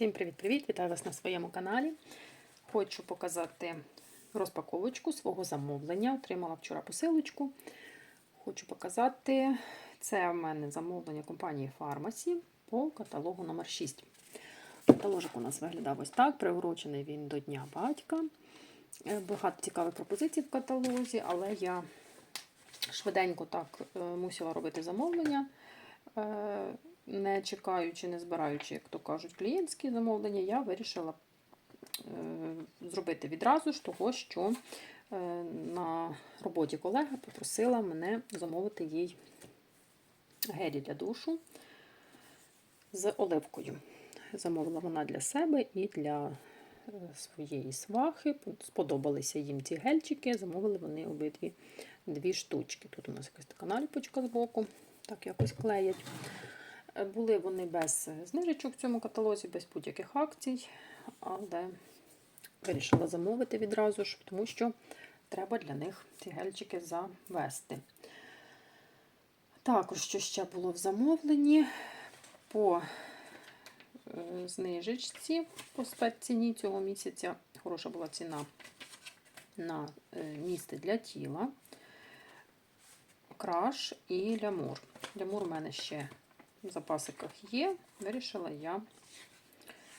Всім привіт-привіт! Вітаю вас на своєму каналі. Хочу показати розпаковочку свого замовлення. Отримала вчора посилочку. Хочу показати, це в мене замовлення компанії Pharmacy по каталогу номер 6 Каталожик у нас виглядав ось так. Приурочений він до Дня батька. Е, Багато цікавих пропозицій в каталозі, але я швиденько так е, мусила робити замовлення. Не чекаючи, не збираючи, як то кажуть, клієнтські замовлення, я вирішила е, зробити відразу ж того, що е, на роботі колега попросила мене замовити їй гелі для душу з оливкою. Замовила вона для себе і для е, своєї свахи. Сподобалися їм ці гельчики, замовили вони обидві дві штучки. Тут у нас якась така наліпочка збоку, так якось клеять. Були вони без знижечок в цьому каталозі, без будь-яких акцій, але вирішила замовити відразу ж, тому що треба для них ці гельчики завести. Також, що ще було в замовленні, по е, знижечці, по спецціні цього місяця, хороша була ціна на е, місце для тіла, краш і лямур. Лямур у мене ще в запасиках є, вирішила я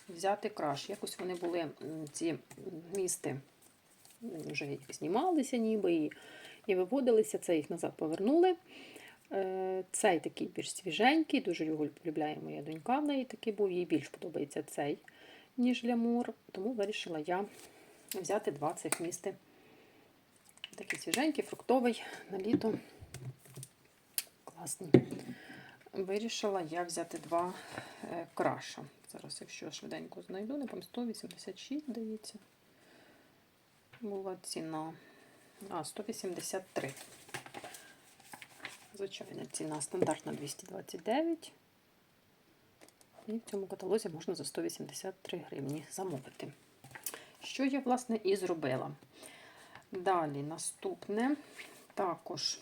взяти краш. Якось вони були ці місти вже знімалися ніби і, і виводилися, це їх назад повернули. Е, цей такий більш свіженький, дуже його полюбляє моя донька. В неї такий був, їй більш подобається цей, ніж лямур. Тому вирішила я взяти два цих місти. Такий свіженький, фруктовий на літо. Класний вирішила я взяти два е, краша. Зараз, якщо швиденько знайду, не пам'ятаю, 186, здається. Була ціна. А, 183. Звичайна ціна стандартна 229. І в цьому каталозі можна за 183 гривні замовити. Що я, власне, і зробила. Далі наступне також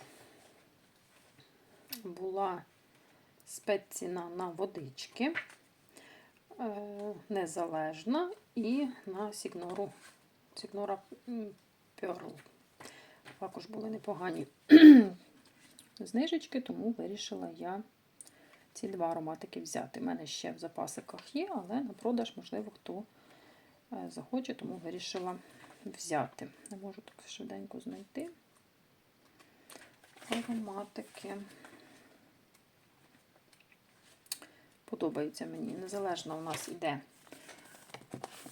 була спецціна на водички, е, незалежна і на Сігнору Сігнора Pearl. Також були непогані знижечки, тому вирішила я ці два ароматики взяти. У мене ще в запасиках є, але на продаж, можливо, хто е, захоче, тому вирішила взяти. Не можу так швиденько знайти ароматики. Подобається мені. Незалежна у нас іде.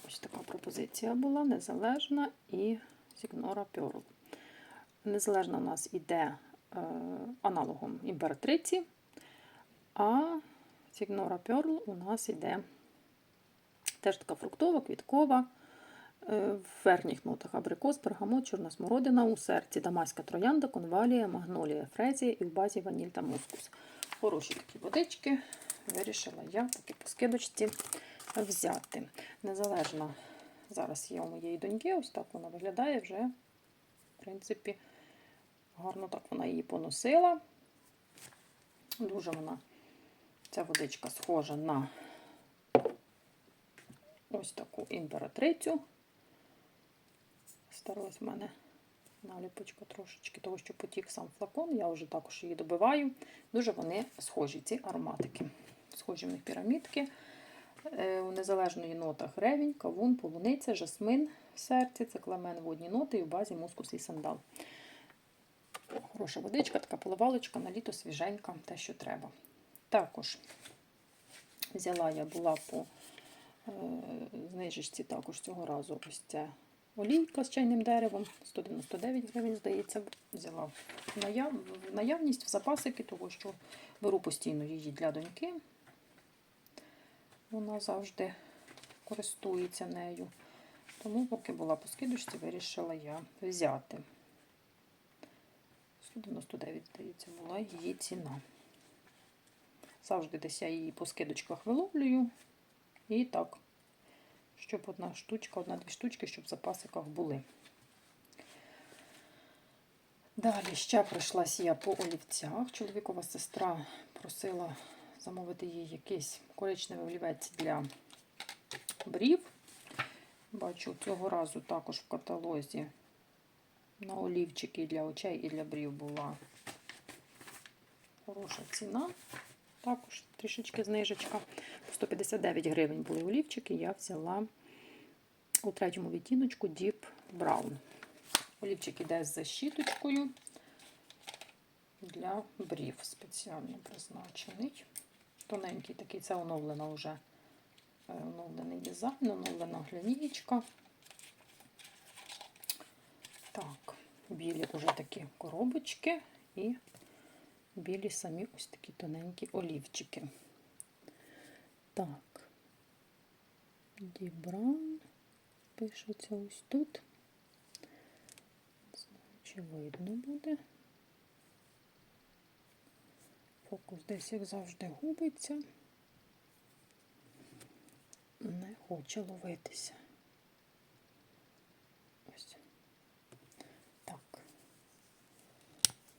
Ось така пропозиція була, незалежна і Signora Pearl. Незалежна у нас іде е, аналогом імператриці, а Signora Pearl у нас іде теж така фруктова, квіткова. Е, в верхніх нотах абрикос, пергамот, чорна смородина, у серці дамаська троянда, конвалія, магнолія, фрезія і в базі ваніль та мускус. Хороші такі водички вирішила я таки по скидочці взяти. Незалежно, зараз є у моєї доньки, ось так вона виглядає вже, в принципі, гарно так вона її поносила. Дуже вона, ця водичка схожа на ось таку імператрицю. Старалась в мене наліпочка трошечки, того, що потік сам флакон, я вже також її добиваю. Дуже вони схожі, ці ароматики схожі в них пірамідки. Е, у незалежної нотах ревінь, кавун, полуниця, жасмин в серці, це клемен водні ноти і в базі мускус і сандал. Хороша водичка, така поливалочка, на літо свіженька, те, що треба. Також взяла я була по е, знижечці також цього разу ось ця олійка з чайним деревом, 199 гривень, здається, взяла в наявність в запасики, того що беру постійно її для доньки. Вона завжди користується нею. Тому, поки була по скидочці, вирішила я взяти. 199, здається, була її ціна. Завжди десь я її по скидочках виловлюю. І так, щоб одна штучка, одна-дві штучки, щоб в запасиках були. Далі ще пройшлася я по олівцях. Чоловікова сестра просила замовити їй якийсь коричневий олівець для брів. Бачу, цього разу також в каталозі на олівчики для очей і для брів була хороша ціна. Також трішечки знижечка. 159 гривень були олівчики. Я взяла у третьому відтіночку Deep Brown. Олівчик іде з защіточкою для брів спеціально призначений. Тоненький такий, це оновлена вже е, оновлений дизайн, оновлена глянічка. Так, білі вже такі коробочки і білі самі ось такі тоненькі олівчики. Так, Дібран пишеться ось тут. Чи видно буде. Фокус десь, як завжди, губиться. Не хоче ловитися. Ось. Так.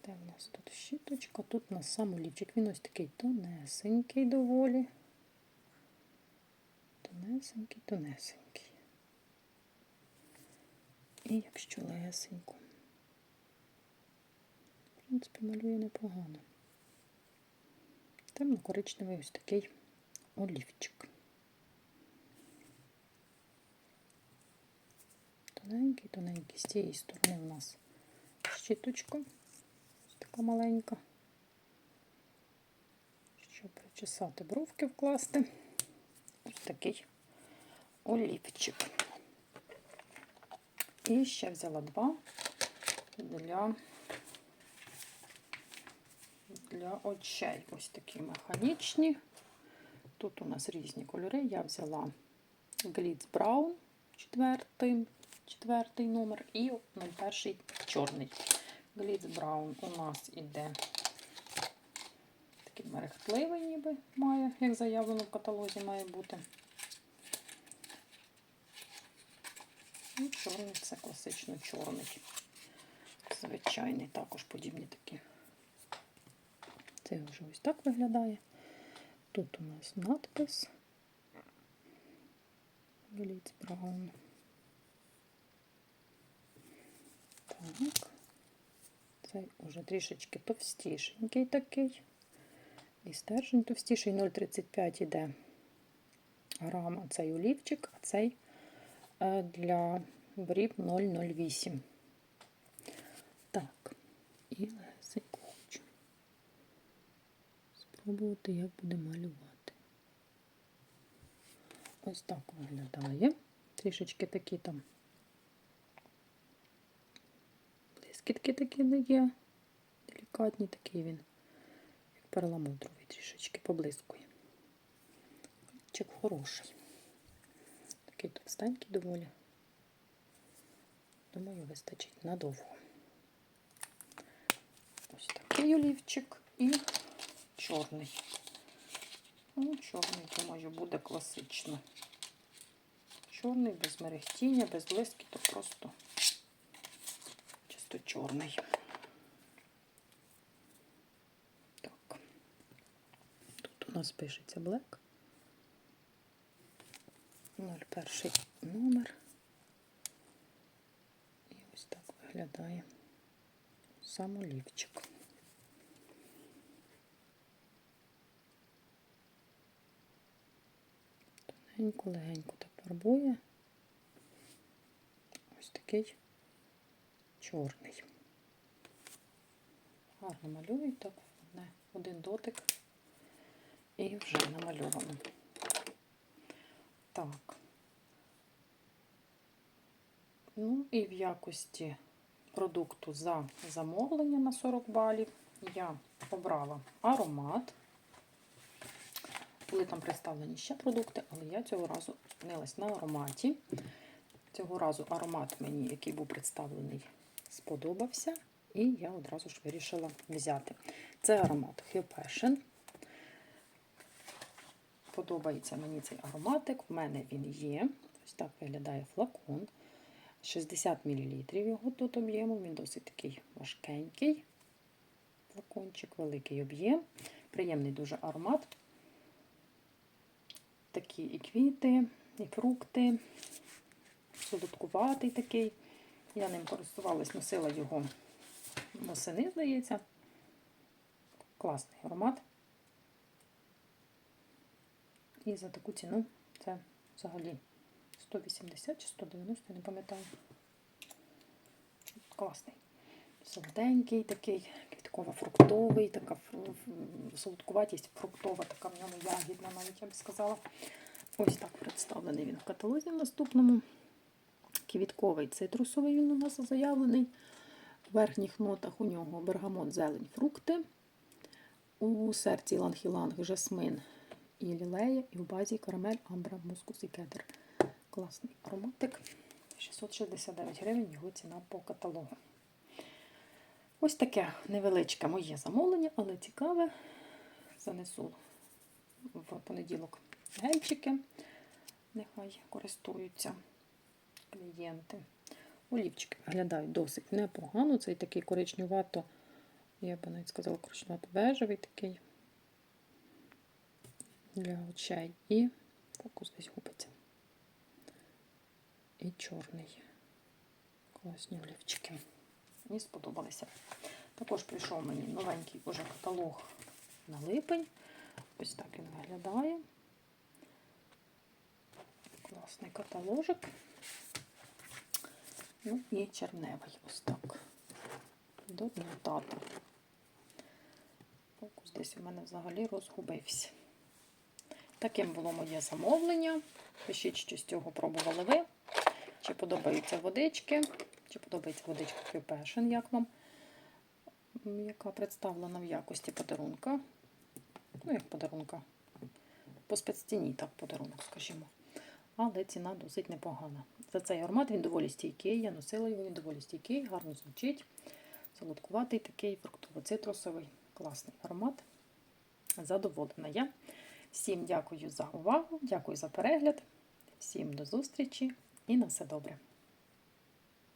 Де в нас тут щіточка? Тут у нас сам олівчик. Він ось такий тонесенький доволі. Тонесенький, тонесенький. І якщо лесенько. В принципі, малює непогано. Темно-коричневий ось такий олівчик. Тоненький, тоненький. З цієї сторони у нас щіточка. Ось така маленька. Щоб причесати бровки вкласти. Ось такий олівчик. І ще взяла два для, для очей. Ось такі механічні. Тут у нас різні кольори. Я взяла Glitz Brown, четвертий, четвертий номер, і 01 чорний. Glitz Brown у нас іде такий мерехтливий, ніби має, як заявлено в каталозі, має бути. І чорний це класично чорний. Звичайний, також подібні такі. Це вже ось так виглядає. Тут у нас надпис Гліц Браун. Так. Цей уже трішечки товстішенький такий. І стержень товстіший 0,35 іде грама цей олівчик, а цей е, для брів 0,08. Так, і легесенько хочу спробувати, як буде малювати. Ось так виглядає. Трішечки такі там блискітки такі не є. Делікатні такий він, як перламутровий, трішечки поблискує. Чек хороший. Такий товстенький доволі. Думаю, вистачить надовго. Ось такий олівчик і чорний. Ну, чорний, думаю, буде класично. Чорний, без мерехтіння, без блиски, то просто чисто чорний. Так. Тут у нас пишеться Black. 01 номер. І ось так виглядає сам олівчик. Тоненько, легенько так фарбує. Ось такий чорний. Гарно малює, так, один дотик і вже намальовано. Так. Ну і в якості продукту за замовлення на 40 балів я обрала аромат. Були там представлені ще продукти, але я цього разу зупинилась на ароматі. Цього разу аромат мені, який був представлений, сподобався, і я одразу ж вирішила взяти. Це аромат Hue Passion. Подобається мені цей ароматик, в мене він є. Ось так виглядає флакон. 60 мл його тут об'єму, він досить такий важкенький. Флакончик, великий об'єм. Приємний дуже аромат. Такі і квіти, і фрукти, солодкуватий такий. Я ним користувалась, носила його восени, здається. Класний аромат. І за таку ціну це взагалі 180 чи 190, не пам'ятаю. Класний. Солоденький такий, квітково-фруктовий, така солодкуватість фруктова, така в ньому ягідна, навіть я б сказала. Ось так представлений він в каталозі в наступному. Квітковий цитрусовий він у нас заявлений. В верхніх нотах у нього бергамот, зелень, фрукти. У серці ланг-іланг, жасмин і лілея, і в базі карамель, амбра, мускус і кедр. Класний ароматик. 669 гривень його ціна по каталогу. Ось таке невеличке моє замовлення, але цікаве. Занесу в понеділок гельчики. Нехай користуються клієнти. Олівчики виглядають досить непогано. Цей такий коричнювато, я б навіть сказала, коричнювато-бежевий такий для очей. І фокус десь губиться. І чорний. Класні олівчики. Мені сподобалися. Також прийшов мені новенький уже каталог на липень. Ось так він виглядає. Класний каталожик. Ну і черневий ось так. До тата. Фокус десь у мене взагалі розгубився. Таким було моє замовлення. Пишіть, що з цього пробували ви. Чи подобаються водички, чи подобається водичка Кюпешин, як вам, яка представлена в якості подарунка. Ну, як подарунка. По спецціні, так, подарунок, скажімо. Але ціна досить непогана. За цей аромат він доволі стійкий. Я носила його, він доволі стійкий, гарно звучить. Солодкуватий такий, фруктово-цитрусовий. Класний аромат. Задоволена я. Всім дякую за увагу, дякую за перегляд. Всім до зустрічі і на все добре.